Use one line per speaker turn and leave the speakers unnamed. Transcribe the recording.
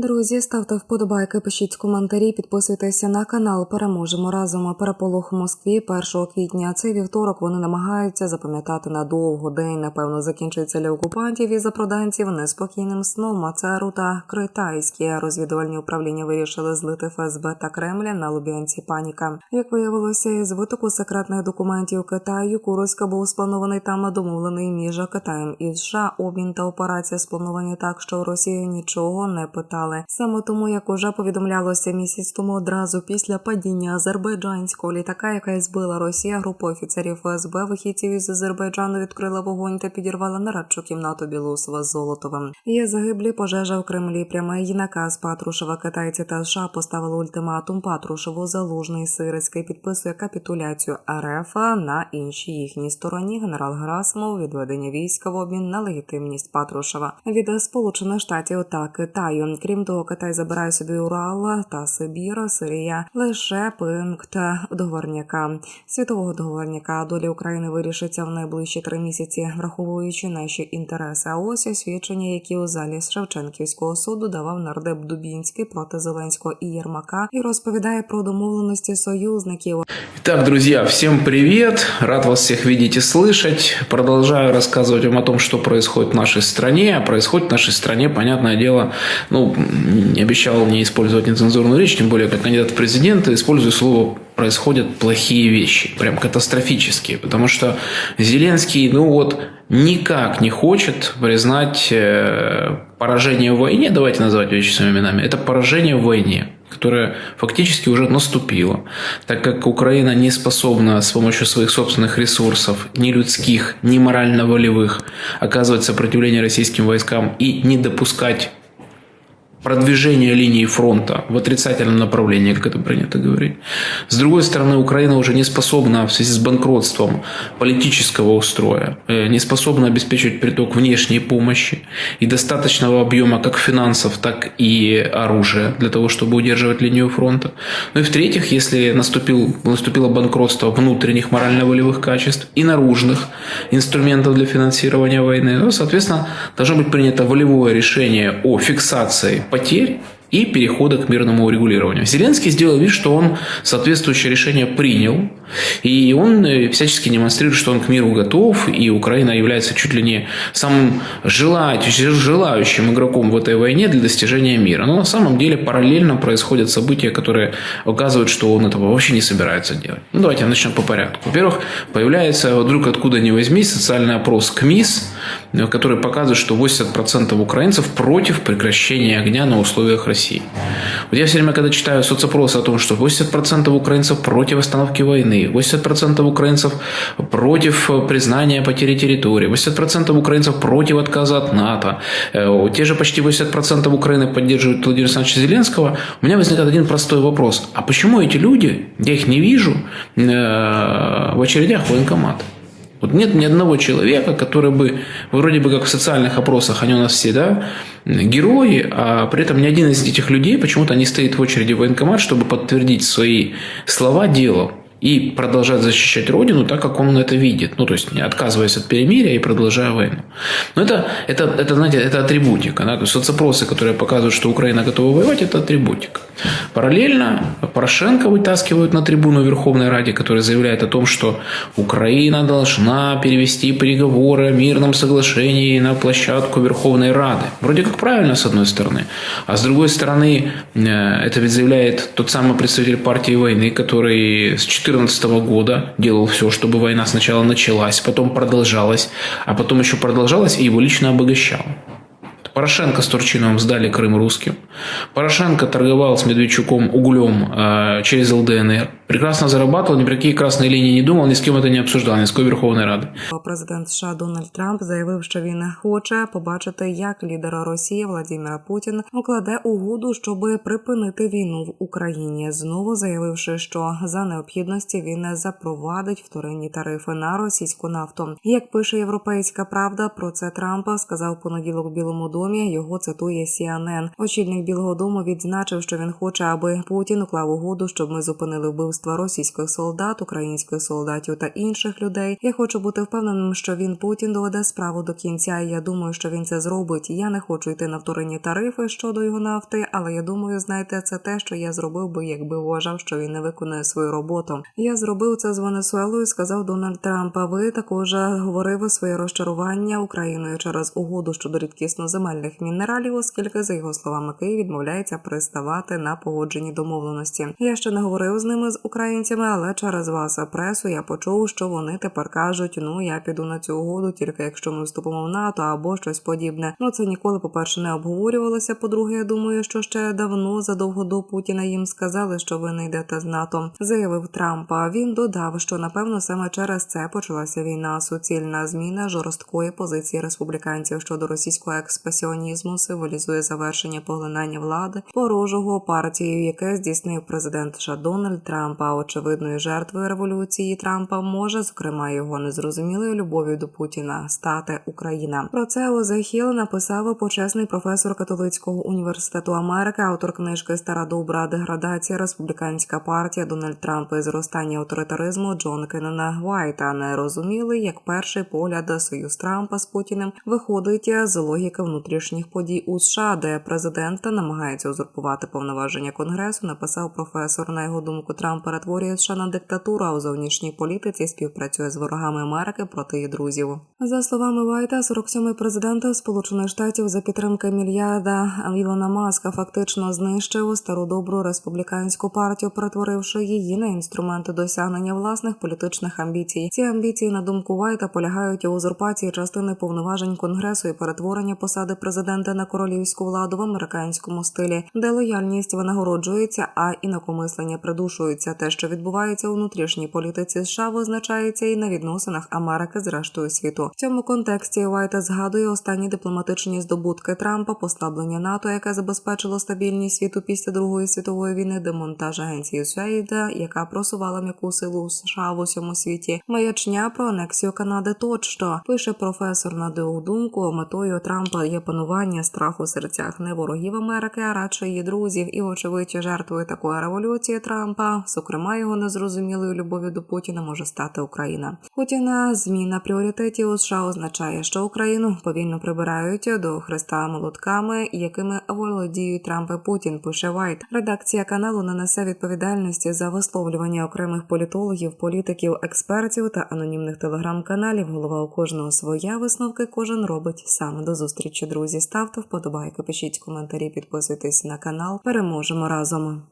Друзі, ставте вподобайки, пишіть коментарі, підписуйтеся на канал. Переможемо разом. Переполох в Москві 1 квітня. Цей вівторок вони намагаються запам'ятати надовго. День напевно закінчиться для окупантів і запроданців неспокійним сном. А ЦРУ та китайські розвідувальні управління вирішили злити ФСБ та Кремля на Лубянці. Паніка. Як виявилося, із витоку секретних документів Китаю Курська був спланований там домовлений між Китаєм і США. Обмін та операція сплановані так, що Росію нічого не питали. Саме тому, як уже повідомлялося місяць тому одразу після падіння азербайджанського літака, яка збила Росія, група офіцерів ФСБ вихідців із Азербайджану відкрила вогонь та підірвала нарадчу кімнату Білусова з Золотовим. Є загиблі пожежа в Кремлі. Прямий наказ Патрушева. Китайці та США поставили ультиматум Патрушеву. Залужний Сирицький підписує капітуляцію РФ на іншій їхній стороні. Генерал Герасимов відведення війська в обмін на легітимність Патрушева від Сполучених Штатів та Китаю. Крім того, Китай забирає собі Урал та Сибір, Сирія лише пункт договорняка світового договорняка. Доля України вирішиться в найближчі три місяці, враховуючи наші інтереси. А ось свідчення, які у залі Шевченківського суду давав нардеп Дубінський проти Зеленського і Єрмака, і розповідає про домовленості союзників.
Итак, друзья, всем привет! Рад вас всех видеть и слышать. Продолжаю рассказывать вам о том, что происходит в нашей стране. А происходит в нашей стране, понятное дело, ну, обещал не использовать нецензурную речь, тем более как кандидат в президенты, использую слово происходят плохие вещи, прям катастрофические, потому что Зеленский, ну вот, никак не хочет признать э, поражение в войне, давайте называть вещи своими именами, это поражение в войне которое фактически уже наступило, так как Украина не способна с помощью своих собственных ресурсов, ни людских, ни морально-волевых, оказывать сопротивление российским войскам и не допускать продвижение линии фронта в отрицательном направлении, как это принято говорить. С другой стороны, Украина уже не способна в связи с банкротством политического устроя, э, не способна обеспечивать приток внешней помощи и достаточного объема как финансов, так и оружия для того, чтобы удерживать линию фронта. Ну и в-третьих, если наступил, наступило банкротство внутренних морально-волевых качеств и наружных инструментов для финансирования войны, ну, соответственно, должно быть принято волевое решение о фиксации потерь и перехода к мирному урегулированию. Зеленский сделал вид, что он соответствующее решение принял, и он э, всячески демонстрирует, что он к миру готов, и Украина является чуть ли не самым желающим игроком в этой войне для достижения мира. Но на самом деле параллельно происходят события, которые указывают, что он этого вообще не собирается делать. Ну, давайте начнем по порядку. Во-первых, появляется вдруг откуда ни возьмись социальный опрос КМИС, э, который показывает, что 80% украинцев против прекращения огня на условиях России. Вот я все время, когда читаю соцопросы о том, что 80% украинцев против остановки войны, 80% украинцев против признания потери территории, 80% украинцев против отказа от НАТО, э, те же почти 80% Украины поддерживают Владимира Александровича Зеленского, у меня возникает один простой вопрос. А почему эти люди, я их не вижу, э, в очередях в военкомат? Вот нет ни одного человека, который бы, вроде бы как в социальных опросах, они у нас все, да, герои, а при этом ни один из этих людей почему-то не стоит в очереди в военкомат, чтобы подтвердить свои слова делом и продолжать защищать Родину так, как он это видит. Ну, то есть, не отказываясь от перемирия и продолжая войну. Но это, это, это знаете, это атрибутика. Да? То есть, соцопросы, которые показывают, что Украина готова воевать, это атрибутика. Параллельно Порошенко вытаскивают на трибуну Верховной Ради, который заявляет о том, что Украина должна перевести переговоры о мирном соглашении на площадку Верховной Рады. Вроде как правильно, с одной стороны. А с другой стороны, э, это ведь заявляет тот самый представитель партии войны, который с 2014 года делал все, чтобы война сначала началась, потом продолжалась, а потом еще продолжалась и его лично обогащал. Порошенко с Турчиновым сдали Крым русским. Порошенко торговал с Медведчуком углем э, через ЛДНР. Прекрасно зарабатывал, ни про какие красные линии не думал, ни с кем это не обсуждал, ни с какой Верховной Рады.
Президент США Дональд Трамп заявив, що він хоче побачити, як лідер Росії Владимир Путін укладе угоду, щоб припинити війну в Україні. Знову заявивши, що за необхідності він запровадить вторинні тарифи на російську нафту. Як пише Європейська Правда, про це Трамп сказав в понеділок в Білому домі. Його цитує CNN. Очільник Білого Дому відзначив, що він хоче, аби Путін уклав угоду, щоб ми зупинили вбивство вбивства російських солдат, українських солдатів та інших людей. Я хочу бути впевненим, що він Путін доведе справу до кінця. І я думаю, що він це зробить. Я не хочу йти на вторинні тарифи щодо його нафти, але я думаю, знаєте, це те, що я зробив би, якби вважав, що він не виконує свою роботу. Я зробив це з Венесуелою, сказав Дональд Трамп. А ви також говорив своє розчарування Україною через угоду щодо рідкісно земельних мінералів, оскільки за його словами Київ відмовляється приставати на погоджені домовленості. Я ще не говорив з ними з українцями, але через вас пресу я почув, що вони тепер кажуть: ну я піду на цю угоду, тільки якщо ми вступимо в НАТО або щось подібне. Ну це ніколи, по перше, не обговорювалося. По-друге, я думаю, що ще давно задовго до Путіна їм сказали, що ви не йдете з НАТО. Заявив Трампа. Він додав, що напевно саме через це почалася війна. Суцільна зміна жорсткої позиції республіканців щодо російського експансіонізму символізує завершення поглинання влади порожого партією, яке здійснив президент США Дональд Трамп. А очевидною жертвою революції Трампа може, зокрема, його незрозумілою любов'ю до Путіна стати Україна. Про це Озехіл написав почесний професор католицького університету Америки, автор книжки Стара добра деградація, республіканська партія Дональд Трамп і зростання авторитаризму Джон Кеннена Вайта. Не розуміли, як перший погляд союз Трампа з Путіним виходить з логіки внутрішніх подій у США, де президента намагається узурпувати повноваження конгресу. Написав професор. На його думку, Трамп перетворює США на диктатуру, а у зовнішній політиці співпрацює з ворогами Америки проти її друзів. За словами Вайта, 47-й президент Сполучених Штатів за підтримки мільярда Ілона Маска фактично знищив стару добру республіканську партію, перетворивши її на інструменти досягнення власних політичних амбіцій. Ці амбіції, на думку Вайта, полягають у узурпації частини повноважень конгресу і перетворення посади президента на королівську владу в американському стилі, де лояльність винагороджується, а інакомислення придушується. Те, що відбувається у внутрішній політиці США, визначається і на відносинах Америки з рештою світу. В цьому контексті Вайта згадує останні дипломатичні здобутки Трампа, послаблення НАТО, яке забезпечило стабільність світу після Другої світової війни, демонтаж агенції Сейда, яка просувала м'яку силу США в усьому світі, маячня про анексію Канади. Тощо пише професор на його думку, метою Трампа є панування страху в серцях не ворогів Америки, а радше її друзів. І очевидь, жертвою такої революції Трампа, зокрема його незрозумілою любов'ю до Путіна, може стати Україна. Путіна зміна пріоритетів у США означає, що Україну повільно прибирають до хреста молотками, якими володіють Трамп і Путін. Пише Вайт. Редакція каналу не несе відповідальності за висловлювання окремих політологів, політиків, експертів та анонімних телеграм-каналів. Голова у кожного своя висновки кожен робить сам. До зустрічі, друзі. Ставте вподобайки, пишіть коментарі, підписуйтесь на канал. Переможемо разом.